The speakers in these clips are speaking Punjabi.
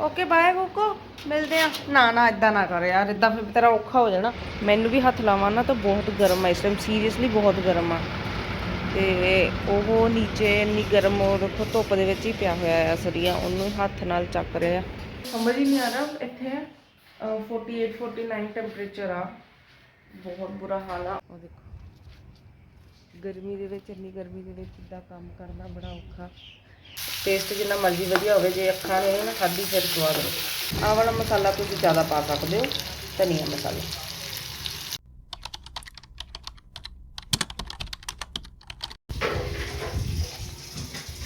ਓਕੇ ਬਾਏ ਕੋਕੋ ਮਿਲਦੇ ਆ ਨਾ ਨਾ ਇਦਾਂ ਨਾ ਕਰ ਯਾਰ ਇਦਾਂ ਫਿਰ ਤੇਰਾ ਔਖਾ ਹੋ ਜਾਣਾ। ਮੈਨੂੰ ਵੀ ਹੱਥ ਲਾਵਾਂ ਨਾ ਤਾਂ ਬਹੁਤ ਗਰਮ ਆ ਇਸ ਟਾਈਮ ਸੀਰੀਅਸਲੀ ਬਹੁਤ ਗਰਮ ਆ। ਤੇ ਉਹ ਨੀਚੇ ਇੰਨੀ ਗਰਮ ਉਹ ਦੇਖੋ ਧੁੱਪ ਦੇ ਵਿੱਚ ਹੀ ਪਿਆ ਹੋਇਆ ਆ ਸਰੀਆ ਉਹਨੂੰ ਹੱਥ ਨਾਲ ਚੱਕ ਰਿਹਾ ਸਮਝ ਹੀ ਨਹੀਂ ਆ ਰਿਹਾ ਇੱਥੇ ਅਹ, 48 49 ਟੈਂਪਰੇਚਰ ਆ। ਬਹੁਤ ਬੁਰਾ ਹਾਲ ਆ। ਉਹ ਦੇਖੋ ਗਰਮੀ ਦੇ ਵਿੱਚ ਇੰਨੀ ਗਰਮੀ ਦੇ ਵਿੱਚ ਇਦਾਂ ਕੰਮ ਕਰਨਾ ਬੜਾ ਔਖਾ। ਟੇਸਟ ਜਿੰਨਾ ਮਰਜ਼ੀ ਵਧੀਆ ਹੋਵੇ ਜੇ ਅੱਖਾਂ ਨੇ ਨਾ ਖਾਧੀ ਫਿਰ ਸਵਾਦ ਹੋਵੇ। ਆਹ ਵਾਲਾ ਮਸਾਲਾ ਤੁਸੀਂ ਜ਼ਿਆਦਾ ਪਾ ਸਕਦੇ ਹੋ ਧਨੀਆ ਮਸਾਲਾ।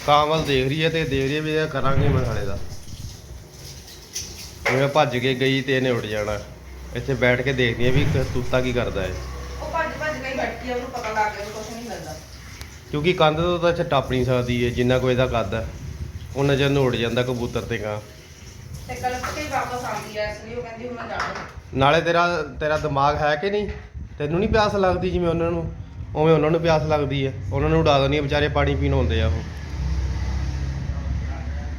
ਕਾਮਲ ਦੇਖ ਰਹੀ ਹੈ ਤੇ ਦੇਖ ਰਹੀ ਹੈ ਵੀ ਇਹ ਕਰਾਂਗੇ ਮਸਾਲੇ ਦਾ। ਜਿਵੇਂ ਭੱਜ ਕੇ ਗਈ ਤੇ ਇਹਨੇ ਉੱਡ ਜਾਣਾ। ਇੱਥੇ ਬੈਠ ਕੇ ਦੇਖਦੀ ਹੈ ਵੀ ਤੂਤਾ ਕੀ ਕਰਦਾ ਹੈ। ਉਹ ਭੱਜ ਭੱਜ ਕੇ ਹੀ ਬੈਠੀ ਆ ਉਹਨੂੰ ਪਤਾ ਲੱਗ ਗਿਆ ਕੁਝ ਨਹੀਂ ਮਿਲਦਾ। ਕਿਉਂਕਿ ਕੰਧ ਤੋਂ ਤਾਂ ਇੱਥੇ ਟੱਪ ਨਹੀਂ ਸਕਦੀ ਹੈ ਜਿੰਨਾ ਕੋਈ ਇਹਦਾ ਕੱਦ ਹੈ। ਉਹਨਾਂ ਚਿਰ ਨੂੰ ਉੱਡ ਜਾਂਦਾ ਕਬੂਤਰ ਤੇ ਕਾਂ ਤੇ ਕਲਪ ਕੇ ਵਾਪਸ ਆਉਂਦੀ ਆ ਇਸ ਲਈ ਉਹ ਕਹਿੰਦੀ ਹੁਣ ਮੈਂ ਜਾਣਾ। ਨਾਲੇ ਤੇਰਾ ਤੇਰਾ ਦਿਮਾਗ ਹੈ ਕਿ ਨਹੀਂ? ਤੈਨੂੰ ਨਹੀਂ ਪਿਆਸ ਲੱਗਦੀ ਜਿਵੇਂ ਉਹਨਾਂ ਨੂੰ? ਉਵੇਂ ਉਹਨਾਂ ਨੂੰ ਪਿਆਸ ਲੱਗਦੀ ਹੈ ਉਹਨਾਂ ਨੂੰ ਉਡਾ ਦਿੰਦੀ ਵਿਚਾਰੇ ਪਾਣੀ ਪੀਣ ਆਉਂਦੇ ਆ ਉਹ।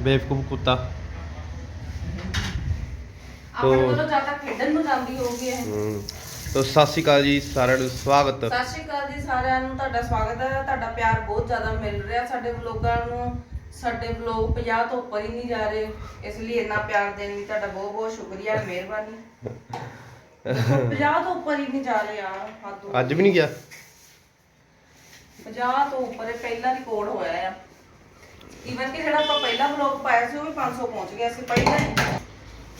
ਬੇਵਕੂਫ ਕੁੱਤਾ। ਆਪਣੇ ਕੋਲੋਂ ਜ਼ਿਆਦਾ ਖੇਡਣ ਨੂੰ ਜਾਂਦੀ ਹੋਊਗੀ ਇਹ। ਹੂੰ। ਤੋ ਸਤਿ ਸ਼੍ਰੀ ਅਕਾਲ ਜੀ ਸਾਰਿਆਂ ਨੂੰ ਸਵਾਗਤ। ਸਤਿ ਸ਼੍ਰੀ ਅਕਾਲ ਜੀ ਸਾਰਿਆਂ ਨੂੰ ਤੁਹਾਡਾ ਸਵਾਗਤ ਹੈ। ਤੁਹਾਡਾ ਪਿਆਰ ਬਹੁਤ ਜ਼ਿਆਦਾ ਮਿਲ ਰਿਹਾ ਸਾਡੇ ਵਲੋਗਾਂ ਨੂੰ। ਸਾਡੇ ਵਲੋਗ 50 ਤੋਂ ਉੱਪਰ ਹੀ ਨਹੀਂ ਜਾ ਰਹੇ ਇਸ ਲਈ ਇੰਨਾ ਪਿਆਰ ਦੇਣ ਲਈ ਤੁਹਾਡਾ ਬਹੁਤ ਬਹੁਤ ਸ਼ੁਕਰੀਆ ਮਿਹਰਬਾਨੀ। 50 ਤੋਂ ਉੱਪਰ ਹੀ ਨਹੀਂ ਜਾ ਰਹੇ ਯਾਰ ਹੱਦ ਅੱਜ ਵੀ ਨਹੀਂ ਗਿਆ? 50 ਤੋਂ ਉੱਪਰ ਇਹ ਪਹਿਲਾ ਰਿਕਾਰਡ ਹੋਇਆ ਆ। ਈਵਨ ਕਿ ਜਿਹੜਾ ਆਪਾਂ ਪਹਿਲਾ ਵਲੋਗ ਪਾਇਆ ਸੀ ਉਹ ਵੀ 500 ਪਹੁੰਚ ਗਿਆ ਸੀ ਪਹਿਲਾਂ ਹੀ।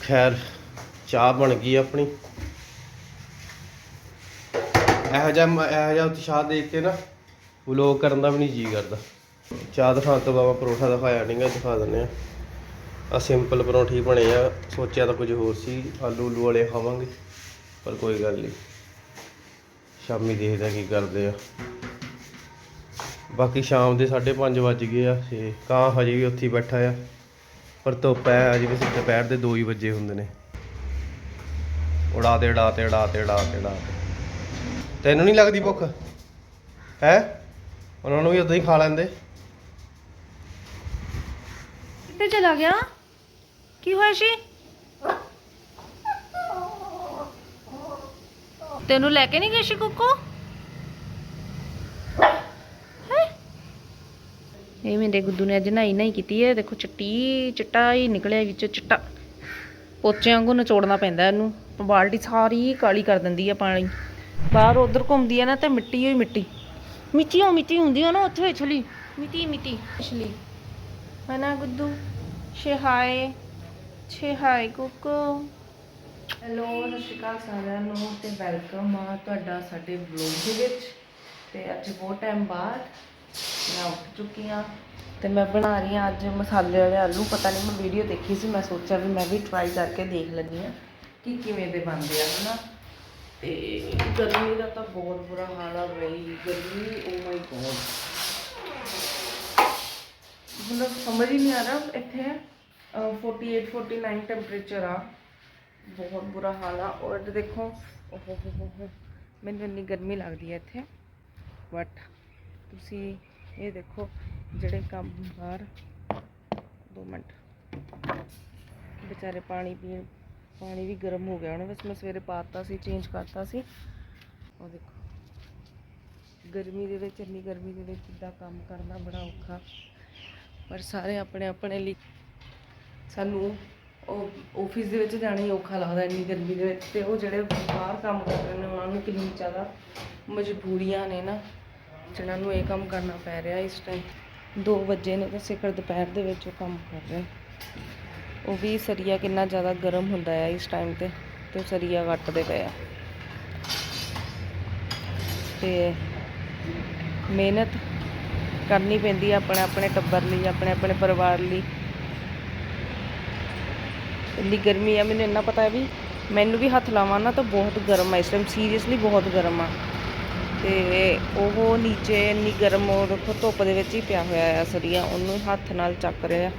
ਖੈਰ ਚਾਹ ਬਣ ਗਈ ਆਪਣੀ। ਇਹੋ ਜਿਹਾ ਮ- ਇਹੋ ਜਿਹਾ ਉਤਸ਼ਾਹ ਦੇਖ ਕੇ ਨਾ ਵਲੋਗ ਕਰਨ ਦਾ ਵੀ ਨਹੀਂ ਜੀ ਕਰਦਾ। ਚਾਹ ਦਿਖਾਉਣ ਤੋਂ ਬਾਅਦ ਪਰੌਠਾ ਦਿਖਾਇਆ ਨਹੀਂ ਗਾ, ਦਿਖਾ ਦਿੰਦੇ ਆ ਆ ਸਿੰਪਲ ਪਰੌਂਠੀ ਬਣੇ ਆ। ਸੋਚਿਆ ਤਾਂ ਕੁਝ ਹੋਰ ਸੀ, ਆਲੂ ਉਲੂ ਵਾਲੇ ਖਾਵਾਂਗੇ, ਪਰ ਕੋਈ ਗੱਲ ਨਹੀਂ ਸ਼ਾਮੀ ਦੇਖਦਾ ਕੀ ਕਰਦੇ ਆ। ਬਾਕੀ ਸ਼ਾਮ ਦੇ 5:30 ਵੱਜ ਗਏ ਆ ਤੇ ਕਾਂ ਹਜੇ ਵੀ ਉੱਥੇ ਹੀ ਬੈਠਾ ਆ। ਪਰ ਧੁੱਪ ਹੈ ਅਜੇ ਵੀ ਦੁਪਹਿਰ ਦੇ 2 ਹੀ ਵਜੇ ਹੁੰਦੇ ਨੇ। ਉਡਾ ਤੇ ਉਡਾ ਤੇ ਉਡਾ ਤੇ ਉਡਾ ਤੇ ਉਡਾ ਤੈਨੂੰ ਨਹੀਂ ਲੱਗਦੀ ਭੁੱਖ? ਹੈ? ਉਹਨਾਂ ਨੂੰ ਵੀ ਉਦਾਂ ਹੀ ਖਾ ਲੈਂਦੇ। ਕਿੱਥੇ ਚਲਾ ਗਿਆ। ਕੀ ਹੋਇਆ ਸੀ? ਤੈਨੂੰ ਲੈ ਕੇ ਨਹੀਂ ਗਏ ਸੀ ਕੁੱਕੂ? ਇਹ ਮੇਰੇ ਗੁੱਦੂ ਨੇ ਅੱਜ ਨਹਾਈ ਨਹੀਂ ਕੀਤੀ ਹੈ। ਦੇਖੋ ਚਿੱਟੀ, ਚਿੱਟਾ ਹੀ ਨਿਕਲਿਆ ਵਿੱਚੋਂ, ਚਿੱਟਾ। ਪੋਚੇ ਵਾਂਗੂ ਨਚੋੜਨਾ ਪੈਂਦਾ ਇਹਨੂੰ। ਬਾਲਟੀ ਸਾਰੀ ਕਾਲੀ ਕਰ ਦਿੰਦੀ ਹੈ ਪਾਣੀ। ਬਾਹਰ ਉਧਰ ਘੁੰਮਦੀ ਹੈ ਨਾ ਤੇ ਮਿੱਟੀ ਹੋਈ ਮਿੱਟੀ ਮਿੱਟੀ ਹੋ ਮਿੱਟੀ। ਹੁੰਦੀ ਹੈ ਨਾ ਉੱਥੇ ਛਲੀ ਮਿੱਟੀ ਮਿੱਟੀ ਛਲੀ ਹੈ ਨਾ ਗੁੱਦੂ ਸੇ ਹਾਈ ਕੁੱਕੂ। ਹੈਲੋ ਸਤਿ ਸ਼੍ਰੀ ਅਕਾਲ ਸਾਰਿਆਂ ਨੂੰ ਤੇ ਵੈਲਕਮ ਆ ਤੁਹਾਡਾ ਸਾਡੇ ਵਲੌਗ ਦੇ ਵਿੱਚ। ਤੇ ਅੱਜ ਬਹੁਤ ਟਾਈਮ ਬਾਅਦ ਮੈਂ ਉੱਠ ਚੁੱਕੀ ਹਾਂ ਤੇ ਮੈਂ ਬਣਾ ਰਹੀ ਹਾਂ ਅੱਜ ਮਸਾਲੇ ਵਾਲੇ ਆਲੂ। ਪਤਾ ਨਹੀਂ ਮੈਂ ਵੀਡੀਓ ਦੇਖੀ ਸੀ, ਮੈਂ ਸੋਚਿਆ ਵੀ ਮੈਂ ਵੀ ਟਰਾਈ ਕਰਕੇ ਦੇਖ ਲੈਂਦੀ ਹਾਂ ਕਿ ਕਿਵੇਂ ਦੇ ਬਣਦੇ ਆ, ਹਨਾ? ਤੇ ਗਰਮੀ ਦਾ ਤਾਂ ਬਹੁਤ ਬੁਰਾ ਹਾਲ ਆ ਬਈ, ਗਰਮੀ ਓ ਮਾਈ ਗੋਡ ਮਤਲਬ ਸਮਝ ਹੀ ਨਹੀਂ ਆ ਰਿਹਾ ਇੱਥੇ ਅਹ, 48 49 ਟੈਂਪਰੇਚਰ ਆ ਬਹੁਤ ਬੁਰਾ ਹਾਲ ਆ ਔਰ ਇੱਧਰ ਦੇਖੋ ਓਹ ਹੋ ਹੋ ਹੋ ਹੋ ਮੈਨੂੰ ਇੰਨੀ ਗਰਮੀ ਲੱਗਦੀ ਹੈ ਇੱਥੇ ਬਟ ਤੁਸੀਂ ਇਹ ਦੇਖੋ ਜਿਹੜੇ ਕੰਮ ਬਾਹਰ 2 ਮਿੰਟ ਵਿਚਾਰੇ ਪਾਣੀ ਪੀਣ ਪਾਣੀ ਵੀ ਗਰਮ ਹੋ ਗਿਆ ਉਹਨੇ ਬਸ ਮੈਂ ਸਵੇਰੇ ਪਾਤਾ ਸੀ ਚੇਂਜ ਕਰਤਾ ਸੀ ਉਹ ਦੇਖੋ ਗਰਮੀ ਦੇ ਵਿੱਚ ਇੰਨੀ ਗਰਮੀ ਦੇ ਵਿੱਚ ਇਦਾਂ ਕੰਮ ਕਰਨਾ ਬੜਾ ਔਖਾ ਪਰ ਸਾਰੇ ਆਪਣੇ ਆਪਣੇ ਲਈ ਸਾਨੂੰ ਉਹ ਆਫਿਸ ਦੇ ਵਿੱਚ ਜਾਣਾ ਹੀ ਔਖਾ ਲੱਗਦਾ ਇੰਨੀ ਗਰਮੀ ਦੇ ਵਿੱਚ ਤੇ ਉਹ ਜਿਹੜੇ ਬਾਹਰ ਕੰਮ ਕਰ ਰਹੇ ਨੇ, ਉਹਨਾਂ ਨੂੰ ਕਿੰਨੀ ਜ਼ਿਆਦਾ ਮਜਬੂਰੀਆਂ ਨੇ ਨਾ, ਜਿਹਨਾਂ ਨੂੰ ਇਹ ਕੰਮ ਕਰਨਾ ਪੈ ਰਿਹਾ ਇਸ ਟਾਈਮ 2 ਵਜੇ ਨੇ ਤਾਂ ਸਿਖਰ ਦੁਪਹਿਰ ਦੇ ਵਿੱਚ ਉਹ ਕੰਮ ਕਰ ਰਹੇ। ਉਹ ਵੀ ਸਰੀਆ ਕਿੰਨਾ ਜ਼ਿਆਦਾ ਗਰਮ ਹੁੰਦਾ ਹੈ ਇਸ ਟਾਈਮ ਤੇ ਤੇ ਉਹ ਸਰੀਆ ਵੱਟਦੇ ਪਏ ਆ। ਤੇ ਮਿਹਨਤ ਕਰਨੀ ਪੈਂਦੀ ਹੈ ਆਪਣੇ ਆਪਣੇ ਟੱਬਰ ਲਈ, ਆਪਣੇ ਆਪਣੇ ਪਰਿਵਾਰ ਲਈ। ਇੰਨੀ ਗਰਮੀ ਆ, ਮੈਨੂੰ ਇੰਨਾ ਪਤਾ ਹੈ ਵੀ ਮੈਨੂੰ ਵੀ ਹੱਥ ਲਾਵਾਂ ਨਾ ਤਾਂ ਬਹੁਤ ਗਰਮ ਆ, ਇਸ ਟਾਈਮ ਸੀਰੀਅਸਲੀ ਬਹੁਤ ਗਰਮ ਆ। ਤੇ ਉਹ ਨੀਚੇ ਇੰਨੀ ਗਰਮ, ਉਹ ਦੇਖੋ ਧੁੱਪ ਦੇ ਵਿੱਚ ਹੀ ਪਿਆ ਹੋਇਆ ਆ ਸਰੀਆ, ਉਹਨੂੰ ਹੱਥ ਨਾਲ ਚੱਕ ਰਿਹਾ।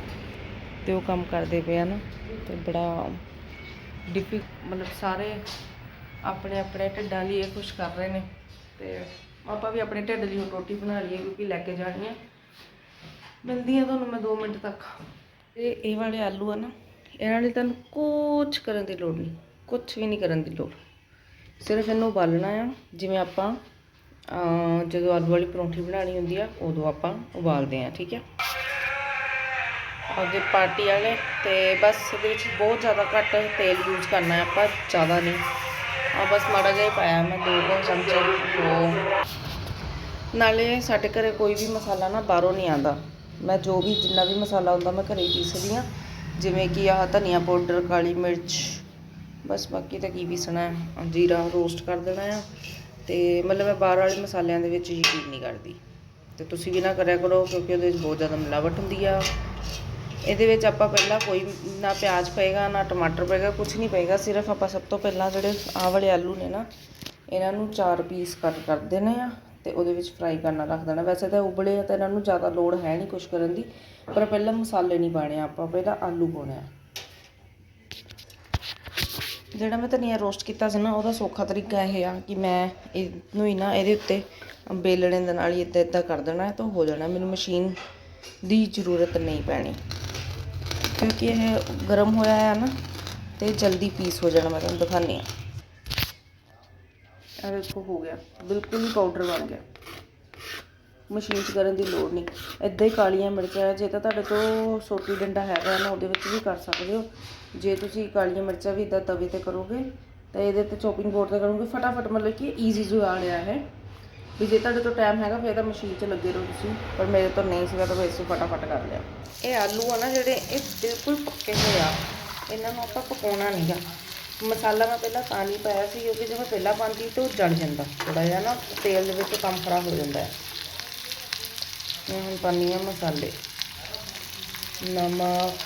ਤੇ ਉਹ ਕੰਮ ਕਰਦੇ ਪਏ ਆ ਨਾ, ਤੇ ਬੜਾ ਡਿਫਿਕ ਮਤਲਬ ਸਾਰੇ ਆਪਣੇ ਆਪਣੇ ਢਿੱਡਾਂ ਲਈ ਇਹ ਕੁਛ ਕਰ ਰਹੇ ਨੇ। ਤੇ ਆਪਾਂ ਵੀ ਆਪਣੇ ਢਿੱਡ ਦੀ ਹੁਣ ਰੋਟੀ ਬਣਾ ਲਈਏ ਕਿਉਂਕਿ ਲੈ ਕੇ ਜਾਣੀ ਹੈ। ਮਿਲਦੀ ਆ ਤੁਹਾਨੂੰ ਮੈਂ 2 ਮਿੰਟ ਤੱਕ। ਤੇ ਇਹ ਵਾਲੇ ਆਲੂ ਆ ਨਾ, ਇਹਨਾਂ ਲਈ ਤੁਹਾਨੂੰ ਕੁਝ ਕਰਨ ਦੀ ਲੋੜ ਨਹੀਂ ਕੁਝ ਵੀ ਨਹੀਂ ਕਰਨ ਦੀ ਲੋੜ। ਸਿਰਫ ਇਹਨੂੰ ਉਬਾਲਣਾ ਆ, ਜਿਵੇਂ ਆਪਾਂ ਜਦੋਂ ਆਲੂ ਵਾਲੀ ਪਰੌਂਠੀ ਬਣਾਉਣੀ ਹੁੰਦੀ ਆ, ਉਦੋਂ ਆਪਾਂ ਉਬਾਲਦੇ ਆ, ਠੀਕ ਹੈ ਅੱਗੇ ਪਾਰਟੀ ਵਾਲੇ, ਤੇ ਬਸ ਇਹਦੇ ਵਿੱਚ ਬਹੁਤ ਜ਼ਿਆਦਾ ਘੱਟ ਤੇਲ ਯੂਜ਼ ਕਰਨਾ ਹੈ ਆਪਾਂ, ਜ਼ਿਆਦਾ ਨਹੀਂ। ਆ ਬਸ ਮਾੜਾ ਜਿਹਾ ਹੀ ਪਾਇਆ ਮੈਂ, ਦੋ ਕੁ ਚਮਚੇ ਉਹ ਨਾਲੇ ਸਾਡੇ ਘਰੇ ਕੋਈ ਵੀ ਮਸਾਲਾ ਨਾ ਬਾਹਰੋਂ ਨਹੀਂ ਆਉਂਦਾ। ਮੈਂ ਜੋ ਵੀ ਜਿੰਨਾ ਵੀ ਮਸਾਲਾ ਹੁੰਦਾ ਮੈਂ ਘਰੇ ਹੀ ਪੀਸਦੀ ਹਾਂ। ਜਿਵੇਂ ਕਿ ਆਹ ਧਨੀਆ ਪਾਊਡਰ, ਕਾਲੀ ਮਿਰਚ, ਬਸ ਬਾਕੀ ਤਾਂ ਕੀ ਪੀਸਣਾ ਜੀਰਾ ਰੋਸਟ ਕਰ ਦੇਣਾ ਆ ਤੇ ਮਤਲਬ ਮੈਂ ਬਾਹਰ ਵਾਲੇ ਮਸਾਲਿਆਂ ਦੇ ਵਿੱਚ ਯਕੀਨ ਨਹੀਂ ਕਰਦੀ। ਤੇ ਤੁਸੀਂ ਵੀ ਨਾ ਕਰਿਆ ਕਰੋ ਕਿਉਂਕਿ ਉਹਦੇ ਵਿੱਚ ਬਹੁਤ ਜ਼ਿਆਦਾ ਮਿਲਾਵਟ ਹੁੰਦੀ ਆ। ਇਹਦੇ ਵਿੱਚ ਆਪਾਂ ਪਹਿਲਾਂ ਕੋਈ ਨਾ ਪਿਆਜ਼ ਪਏਗਾ, ਨਾ ਟਮਾਟਰ ਪਏਗਾ ਕੁਝ ਨਹੀਂ ਪਏਗਾ, ਸਿਰਫ ਆਪਾਂ ਸਭ ਤੋਂ ਪਹਿਲਾਂ ਜਿਹੜੇ ਆਹ ਵਾਲੇ ਆਲੂ ਨੇ ਨਾ, ਇਹਨਾਂ ਨੂੰ ਚਾਰ ਪੀਸ ਕੱਟ ਕਰ ਦੇਣੇ ਆ ਤੇ ਉਹਦੇ ਵਿੱਚ ਫਰਾਈ ਕਰਨਾ ਰੱਖ ਦੇਣਾ। ਵੈਸੇ ਤਾਂ ਉਬਲੇ ਆ ਤਾਂ ਇਹਨਾਂ ਨੂੰ ਜ਼ਿਆਦਾ ਲੋੜ ਹੈ ਨਹੀਂ ਕੁਝ ਕਰਨ ਦੀ, ਪਰ ਪਹਿਲਾਂ ਮਸਾਲੇ ਨਹੀਂ ਪਾਣੇ ਆਪਾਂ, ਪਹਿਲਾਂ ਆਲੂ ਪਾਉਣੇ ਆ। ਜਿਹੜਾ ਮੈਂ ਧਨੀਆ ਰੋਸਟ ਕੀਤਾ ਸੀ ਨਾ, ਉਹਦਾ ਸੌਖਾ ਤਰੀਕਾ ਇਹ ਆ ਕਿ ਮੈਂ ਇਹਨੂੰ ਹੀ ਨਾ ਇਹਦੇ ਉੱਤੇ ਬੇਲਣੇ ਦੇ ਨਾਲ ਹੀ ਇੱਦਾਂ ਇੱਦਾਂ ਕਰ ਦੇਣਾ ਹੈ ਤਾਂ ਹੋ ਜਾਣਾ, ਮੈਨੂੰ ਮਸ਼ੀਨ ਦੀ ਜ਼ਰੂਰਤ ਨਹੀਂ ਪੈਣੀ। ਕਿਉਂਕਿ ਇਹ ਗਰਮ ਹੋਇਆ ਹੈ ਨਾ, ਤੇ ਜਲਦੀ ਪੀਸ ਹੋ ਜਾਣਾ ਮੈਂ ਤੁਹਾਨੂੰ ਦਿਖਾਉਂਦੀ ਹਾਂ। ਦੇਖੋ ਹੋ ਗਿਆ, ਬਿਲਕੁਲ ਹੀ ਪਾਊਡਰ ਬਣ ਗਿਆ। ਮਸ਼ੀਨ 'ਚ ਕਰਨ ਦੀ ਲੋੜ ਨਹੀਂ। ਇੱਦਾਂ ਹੀ ਕਾਲੀਆਂ ਮਿਰਚਾਂ, ਜੇ ਤਾਂ ਤੁਹਾਡੇ ਤੋਂ ਸੋਟੀ ਡੰਡਾ ਹੈਗਾ ਨਾ, ਉਹਦੇ ਵਿੱਚ ਵੀ ਕਰ ਸਕਦੇ ਹੋ। ਜੇ ਤੁਸੀਂ ਕਾਲੀਆਂ ਮਿਰਚਾਂ ਵੀ ਇੱਦਾਂ ਤਵੇ ਤੇ ਕਰੋਗੇ, ਤਾਂ ਇਹਦੇ ਤੇ ਚੋਪਿੰਗ ਬੋਰਡ ਤੇ ਕਰੋਗੇ। ਫਟਾਫਟ ਮਤਲਬ ਕਿ ਈਜ਼ੀ ਜੁਗਾੜ ਆ ਹੈ। ਵੀ ਜੇ ਤੁਹਾਡੇ ਤੋਂ ਟਾਈਮ ਹੈਗਾ, ਫਿਰ ਤਾਂ ਮਸ਼ੀਨ 'ਚ ਲੱਗੇ ਰਹੋ ਤੁਸੀਂ, ਪਰ ਮੇਰੇ ਤੋਂ ਨਹੀਂ ਸੀਗਾ, ਤਾਂ ਮੈਂ ਇਸੇ ਫਟਾਫਟ ਕਰ ਲਿਆ। ਇਹ ਆਲੂ ਆ ਨਾ ਜਿਹੜੇ, ਇਹ ਬਿਲਕੁਲ ਪੱਕੇ ਹੋਏ ਆ। ਇਹਨਾਂ ਨੂੰ ਆਪਾਂ ਪਕਾਉਣਾ ਨਹੀਂਗਾ ਮਸਾਲਾ ਮੈਂ ਪਹਿਲਾਂ ਤਾਂ ਨਹੀਂ ਪਾਇਆ ਸੀ ਕਿਉਂਕਿ ਜੇ ਮੈਂ ਪਹਿਲਾਂ ਪਾਉਂਦੀ ਤਾਂ ਉਹ ਜਲ ਜਾਂਦਾ। ਥੋੜਾ ਜਿਹਾ ਨਾ, ਤੇਲ ਦੇ ਵਿੱਚ ਕੰਮ ਖਰਾਬ ਹੋ ਜਾਂਦਾ ਹੈ। ਮੈਂ ਹੁਣ ਪਾਉਂਦੀ ਹਾਂ ਮਸਾਲੇ। ਨਮਕ,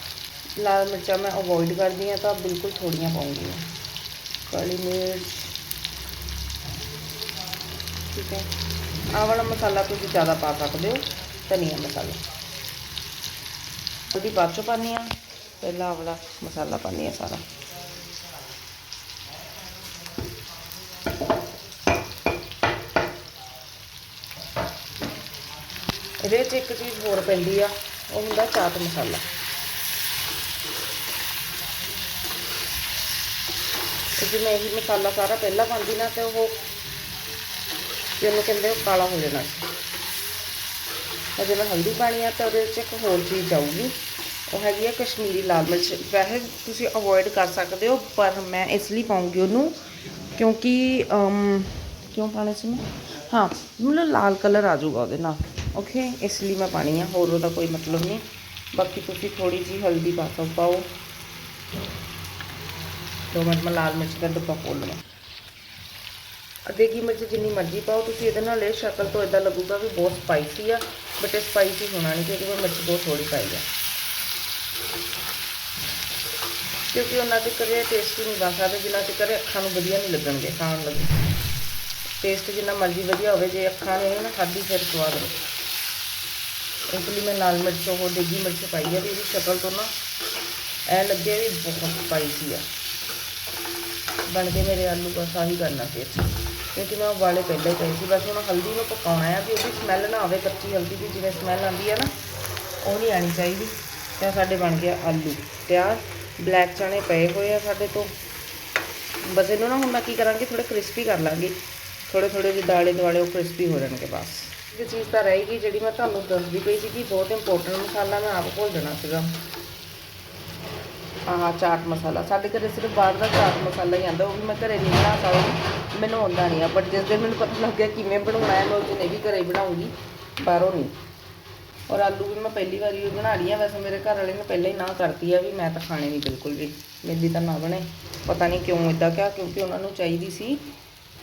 ਲਾਲ ਮਿਰਚਾਂ ਮੈਂ ਅਵੋਇਡ ਕਰਦੀ ਹਾਂ, ਤਾਂ ਬਿਲਕੁਲ ਥੋੜੀਆਂ ਪਾਉਂਗੀ ਮੈਂ ਕਾਲੀ ਮਿਰਚ। ਠੀਕ ਹੈ। ਆਹ ਵਾਲਾ ਮਸਾਲਾ ਤੁਸੀਂ ਜ਼ਿਆਦਾ ਪਾ ਸਕਦੇ ਹੋ, ਧਨੀਆ ਮਸਾਲਾ। ਉਹਦੀ ਬਾਅਦ ਚੋਂ ਪਾਉਂਦੀ ਹਾਂ। ਪਹਿਲਾਂ ਆਹ ਵਾਲਾ ਮਸਾਲਾ ਪਾਉਂਦੀ ਹਾਂ ਸਾਰਾ। ਇਹਦੇ ਵਿੱਚ ਇੱਕ ਚੀਜ਼ ਹੋਰ ਪੈਂਦੀ ਆ, ਉਹ ਹੁੰਦਾ ਚਾਟ ਮਸਾਲਾ। ਜਿਵੇਂ ਜੇ ਇਹ ਮਸਾਲਾ ਸਾਰਾ ਪਹਿਲਾਂ ਪਾਉਂਦੀ ਨਾ, ਤੇ ਉਹ ਜਿਹਨੂੰ ਕਹਿੰਦੇ ਉਹ ਕਾਲਾ ਹੋ ਜਾਣਾ। ਸੀ ਅਜੇ ਮੈਂ ਹਲਦੀ ਪਾਣੀ ਆ ਤਾਂ ਉਹਦੇ ਵਿੱਚ ਇੱਕ ਹੋਰ ਚੀਜ਼ ਜਾਊਗੀ। ਉਹ ਹੈਗੀ ਆ ਕਸ਼ਮੀਰੀ ਲਾਲ ਮਿਰਚ। ਵੈਸੇ ਤੁਸੀਂ ਅਵੋਇਡ ਕਰ ਸਕਦੇ ਹੋ, ਪਰ ਮੈਂ ਇਸ ਲਈ ਪਾਉਂਗੀ ਉਹਨੂੰ, ਕਿਉਂਕਿ ਕਿਉਂ ਪਾਣੇ ਸੀ ਮੈਂ? ਹਾਂ ਮਤਲਬ ਲਾਲ ਕਲਰ ਆ ਜਾਊਗਾ ਉਹਦੇ ਨਾਲ। ਓਕੇ ਇਸ ਲਈ ਮੈਂ ਪਾਣੀ ਆ, ਹੋਰ ਉਹਦਾ ਕੋਈ ਮਤਲਬ ਨਹੀਂ। ਬਾਕੀ ਤੁਸੀਂ ਥੋੜੀ ਜੀ ਹਲਦੀ ਪਾ ਸਕਦੇ ਪਾਓ। ਦੋ ਮਿੰਟ ਮੈਂ ਲਾਲ ਮਿਰਚ ਦਾ ਡੱਬਾ ਖੋਲ ਲਵਾਂ। ਦੇਗੀ ਮਿਰਚ ਜਿੰਨੀ ਮਰਜ਼ੀ ਪਾਓ, ਤੁਸੀਂ ਇਹਦੇ ਨਾਲ ਇਹ ਸ਼ਕਲ ਤੋਂ ਇਦਾਂ ਲੱਗੂਗਾ ਵੀ ਬਹੁਤ ਸਪਾਈਸੀ ਆ ਬਟ ਇਹ ਸਪਾਈਸੀ ਹੋਣਾ ਨਹੀਂ ਕਿਉਂਕਿ ਮੈਂ ਮਿਰਚ ਬਹੁਤ ਥੋੜੀ ਪਾਈ ਆ ਕਿਉਂਕਿ ਉਹਨਾਂ ਦੇ ਕਰੇ ਟੇਸਟੀ ਨਹੀਂ ਬਣ ਸਕਦੇ, ਜਿੰਨਾ ਤੇ ਕਰੇ ਅੱਖਾਂ ਨੂੰ ਵਧੀਆ ਨਹੀਂ ਲੱਗਣਗੇ, ਖਾਣ ਲੱਗੇ। ਟੇਸਟ ਜਿੰਨਾ ਮਰਜ਼ੀ ਵਧੀਆ ਹੋਵੇ, ਜੇ ਅੱਖਾਂ ਨੇ ਨਾ ਖਾਧੀ ਫਿਰ ਸਵਾਦ ਨਹੀਂ। ਇਸ ਲਈ ਮੈਂ ਲਾਲ ਮਿਰਚ, ਉਹ ਦੇਗੀ ਮਿਰਚ ਪਾਈ ਆ, ਵੀ ਇਹਦੀ ਸ਼ਕਲ ਤੋਂ ਨਾ ਐ ਲੱਗੇ ਵੀ ਬਹੁਤ ਸਪਾਈਸੀ ਆ। ਬਣ ਕੇ ਮੇਰੇ ਆਲੂ ਬਸ ਆਹੀ ਕਰਨਾ ਸੀ ਕਿਉਂਕਿ ਮੈਂ ਉਬਾਲੇ ਪਹਿਲਾਂ ਹੀ ਪਏ ਸੀ, ਬਸ ਹੁਣ ਹਲਦੀ ਨੂੰ ਪਕਾਉਣਾ ਆ ਵੀ ਉਹਦੀ ਸਮੈਲ ਨਾ ਆਵੇ, ਕੱਚੀ ਹਲਦੀ ਦੀ ਜਿਵੇਂ ਸਮੈਲ ਆਉਂਦੀ ਆ ਨਾ, ਉਹ ਨਹੀਂ ਆਣੀ ਚਾਹੀਦੀ। ਤੇ ਸਾਡੇ ਬਣ ਗਿਆ ਆਲੂ ਤਿਆਰ ਬਲੈਕ ਚਣੇ ਪਏ ਹੋਏ ਆ ਸਾਡੇ ਤੋਂ। ਬਸ ਇਹਨੂੰ ਨਾ ਹੁਣ ਮੈਂ ਕੀ ਕਰਾਂਗੀ ਥੋੜੇ ਕ੍ਰਿਸਪੀ ਕਰ ਲਾਂਗੀ। ਥੋੜੇ ਥੋੜੇ ਜਿਹੇ ਦਾਲੇ ਦੁਆਲੇ ਉਹ ਕ੍ਰਿਸਪੀ ਹੋ ਜਾਣਗੇ ਬਸ। ਇਹ ਚੀਜ਼ ਤਾਂ ਰਹੇਗੀ ਜਿਹੜੀ ਮੈਂ ਤੁਹਾਨੂੰ ਦੱਸਦੀ ਪਈ ਸੀ ਕਿ ਬਹੁਤ ਇੰਪੋਰਟੈਂਟ ਮਸਾਲਾ ਮੈਂ ਆਪ ਭੁੱਲ ਜਾਣਾ ਸੀਗਾ। ਆਹ ਚਾਟ ਮਸਾਲਾ। ਸਾਡੇ ਘਰੇ ਸਿਰਫ ਬਾਹਰ ਦਾ ਚਾਟ ਮਸਾਲਾ ਹੀ ਆਂਦਾ, ਉਹ ਵੀ ਮੈਂ ਘਰੇ ਨਹੀਂ ਬਣਾ ਸਕਦੀ, ਮੈਨੂੰ ਆਉਂਦਾ ਨਹੀਂ ਆ। ਬਟ ਜਿਸ ਦਿਨ ਮੈਨੂੰ ਪਤਾ ਲੱਗ ਗਿਆ ਕਿਵੇਂ ਬਣਾਉਣਾ ਹੈ, ਮੈਂ ਉਸ ਦਿਨ ਇਹ ਵੀ ਘਰੇ ਹੀ ਬਣਾਉਂਗੀ, ਬਾਹਰੋਂ ਨਹੀਂ। ਔਰ ਆਲੂ ਵੀ ਮੈਂ ਪਹਿਲੀ ਵਾਰੀ ਬਣਾ ਲਈ ਆ ਵੈਸੇ ਮੇਰੇ ਘਰ ਵਾਲੇ ਨੇ ਪਹਿਲਾਂ ਹੀ ਨਾ ਕਰਤੀ ਆ ਵੀ ਮੈਂ ਤਾਂ ਖਾਣੇ ਨਹੀਂ ਬਿਲਕੁਲ ਵੀ, ਮੇਰੀ ਤਾਂ ਨਾ ਬਣੇ। ਪਤਾ ਨਹੀਂ ਕਿਉਂ ਇਦਾਂ ਕਿਹਾ, ਕਿਉਂਕਿ ਉਹਨਾਂ ਨੂੰ ਚਾਹੀਦੀ ਸੀ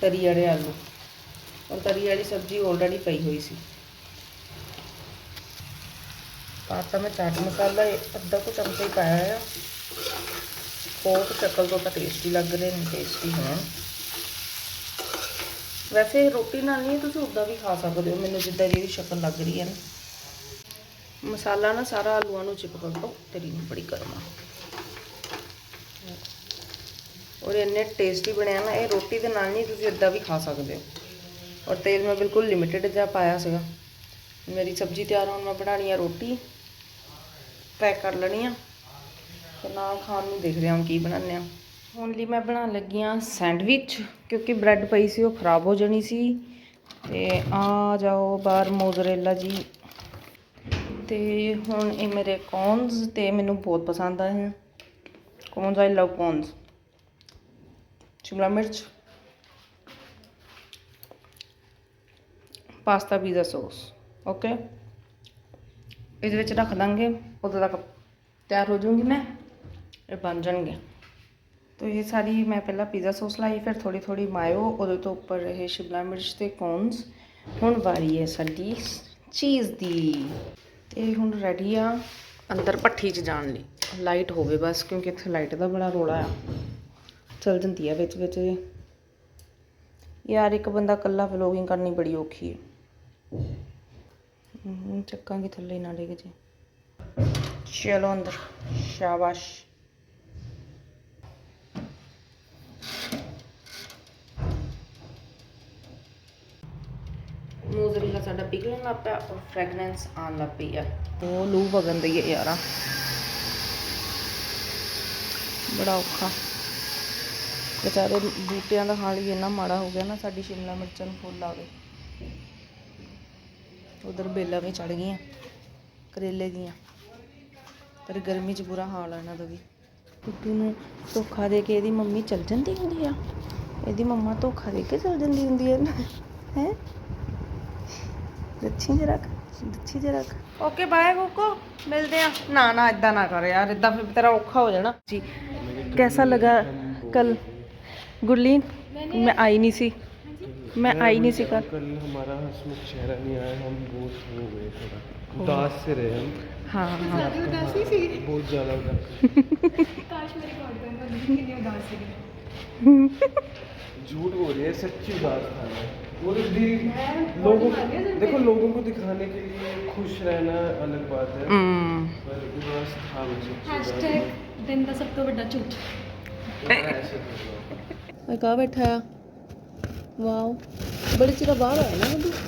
ਤਰੀ ਵਾਲੇ ਆਲੂ। ਔਰ ਤਰੀ ਵਾਲੀ ਸਬਜ਼ੀ ਆਲਰੇਡੀ ਪਈ ਹੋਈ ਸੀ। ਪਾਤਾ ਮੈਂ ਚਾਟ ਮਸਾਲਾ ਅੱਧਾ ਕੁ ਚਮਚਾ ਹੀ ਪਾਇਆ ਆ। ਬਹੁਤ ਸ਼ਕਲ ਤੋਂ ਤਾਂ ਟੇਸਟੀ ਲੱਗ ਰਹੇ ਨੇ ਟੇਸਟੀ ਹੋਣ ਵੈਸੇ ਰੋਟੀ ਨਾਲ ਨਹੀਂ, ਤੁਸੀਂ ਉੱਦਾਂ ਵੀ ਖਾ ਸਕਦੇ ਹੋ। ਮੈਨੂੰ ਜਿੱਦਾਂ ਦੀ ਇਹਦੀ ਸ਼ਕਲ ਲੱਗ ਰਹੀ ਹੈ ਨਾ। ਮਸਾਲਾ ਨਾ ਸਾਰਾ ਆਲੂਆਂ ਨੂੰ ਚਿਪਕ ਦੋ, ਤੇਰੀ ਨੂੰ ਬੜੀ ਗਰਮ ਆ। ਔਰ ਇੰਨੇ ਟੇਸਟੀ ਬਣਿਆ ਨਾ, ਇਹ ਰੋਟੀ ਦੇ ਨਾਲ ਨਹੀਂ ਤੁਸੀਂ ਇੱਦਾਂ ਵੀ ਖਾ ਸਕਦੇ ਹੋ। ਔਰ ਤੇਲ ਮੈਂ ਬਿਲਕੁਲ ਲਿਮਿਟਿਡ ਜਿਹਾ ਪਾਇਆ ਸੀਗਾ। ਮੇਰੀ ਸਬਜ਼ੀ ਤਿਆਰ ਹੋਣ ਮੈਂ ਬਣਾਉਣੀ ਆ ਰੋਟੀ। ਪੈਕ ਕਰ ਲੈਣੀ ਆ। ਤੇ ਨਾਲ ਖਾਣ ਨੂੰ ਦੇਖਦੇ ਹਾਂ, ਕੀ ਬਣਾਉਂਦੇ ਆ ਹੁਣ ਲਈ ਮੈਂ ਬਣਾਉਣ ਲੱਗੀ ਆ ਸੈਂਡਵਿਚ, ਕਿਉਂਕਿ ਬ੍ਰੈਡ ਪਈ ਸੀ, ਉਹ ਖਰਾਬ ਹੋ ਜਾਣੀ ਸੀ। ਤੇ ਆ ਜਾਓ ਬਾਹਰ ਮੋਜ਼ਰੇਲਾ ਜੀ। ਤੇ ਹੁਣ ਇਹ ਮੇਰੇ ਕੌਨਸ ਤੇ ਮੈਨੂੰ ਬਹੁਤ ਪਸੰਦ ਆਏ ਹਨ ਕੌਨਸ ਆਈ ਲਵ ਕੌਨਸ ਸ਼ਿਮਲਾ ਮਿਰਚ। Pasta, pizza, sauce. ਓਕੇ ਇਹਦੇ ਵਿੱਚ ਰੱਖ ਦਾਂਗੇ। ਉਦੋਂ ਤੱਕ ਤਿਆਰ ਹੋ ਜਾਊਂਗੀ ਮੈਂ। ਬਣ ਜਾਣਗੇ। ਤੋ ਇਹ ਸਾਰੀ ਮੈਂ ਪਹਿਲਾਂ ਪੀਜ਼ਾ ਸੌਸ ਲਾਈ ਫਿਰ ਥੋੜੀ ਥੋੜੀ ਮਾਇਓ ਉਹਦੇ ਤੋਂ ਉੱਪਰ ਇਹ ਸ਼ਿਮਲਾ ਮਿਰਚ ਤੇ ਕੌਨਸ ਹੁਣ ਵਾਰੀ ਹੈ ਸਾਡੀ ਚੀਜ਼ ਦੀ। ਤੇ ਹੁਣ ਰੈਡੀ ਆ ਅੰਦਰ ਭੱਠੀ 'ਚ ਜਾਣ ਲਈ। ਲਾਈਟ ਹੋਵੇ ਬਸ ਕਿਉਂਕਿ ਇੱਥੇ ਲਾਈਟ ਦਾ ਬੜਾ ਰੋਲਾ ਆ। ਚਲ ਜਾਂਦੀ ਆ ਵਿੱਚ ਵਿੱਚ। ਯਾਰ ਇੱਕ ਬੰਦਾ ਇਕੱਲਾ ਵਲੋਗਿੰਗ ਕਰਨੀ ਬੜੀ ਔਖੀ ਹੈ। ਹਮ, ਚੱਕਾਂਗੇ ਥੱਲੇ ਨਾ ਡਿੱਗ ਜੇ। ਚਲੋ ਅੰਦਰ ਸ਼ਾਬਾਸ਼। ਮੋਜ਼ਰੇਲਾ ਸਾਡਾ ਪਿਘਲਣ ਲੱਗ ਪਿਆ ਔਰ ਫ੍ਰੈਗਨੈਂਸ ਆਉਣ ਲੱਗ ਪਈ ਆ। ਉਹ ਲੂ ਵਗਣ ਦਈ ਹੈ ਯਾਰਾ। ਬੜਾ ਔਖਾ। ਵਿਚਾਰੇ ਬੂਟਿਆਂ ਦਾ ਹਾਲ ਹੀ ਇੰਨਾ ਮਾੜਾ ਹੋ ਗਿਆ ਨਾ, ਸਾਡੀ ਸ਼ਿਮਲਾ ਮਿਰਚਾਂ ਨੂੰ ਫੁੱਲ ਆ ਗਏ ਉਧਰ ਬੇਲਾਂ ਵੀ ਚੜ ਗਈਆਂ, ਕਰੇਲੇ ਦੀਆਂ। ਪਰ ਗਰਮੀ 'ਚ ਬੁਰਾ ਹਾਲ ਆ ਇਹਨਾਂ ਦਾ ਵੀ। ਟੁੱਟੂ ਨੂੰ ਧੋਖਾ ਦੇ ਕੇ ਇਹਦੀ ਮੰਮੀ ਚਲ ਜਾਂਦੀ ਹੁੰਦੀ ਆ। ਇਹਦੀ ਮੰਮਾ ਧੋਖਾ ਦੇ ਕੇ ਚਲ ਜਾਂਦੀ ਹੁੰਦੀ ਹੈ ਹੈ? ਦੱਛੀ ਜਰਾ ਦੱਛੀ ਜਰਾ ਓਕੇ ਬਾਏ ਕੋਕੋ ਮਿਲਦੇ ਆ ਨਾ ਨਾ ਇਦਾਂ ਨਾ ਕਰ ਯਾਰ ਇਦਾਂ ਫਿਰ ਤੇਰਾ ਔਖਾ ਹੋ ਜਾਣਾ ਜੀ कैसा लगा कल गुरलीन मैं आई नहीं सी मैं आई नहीं सी कल कल हमारा हंसमुख चेहरा नहीं आया हम बहुत हो गए थोड़ा उदास से रहे हम हाँ हाँ बहुत ज्यादा उदास झूठ बोल रही है सच्ची बात खाना और लोगों देखो लोगों को दिखाने के लिए खुश रहना अलग बात है। हम्म। पर उदास था मुझे। दिन का सब बड़ा झूठ। हाँ, और कहाँ बैठा? है वाओ बड़े चिरा बाहर आया ना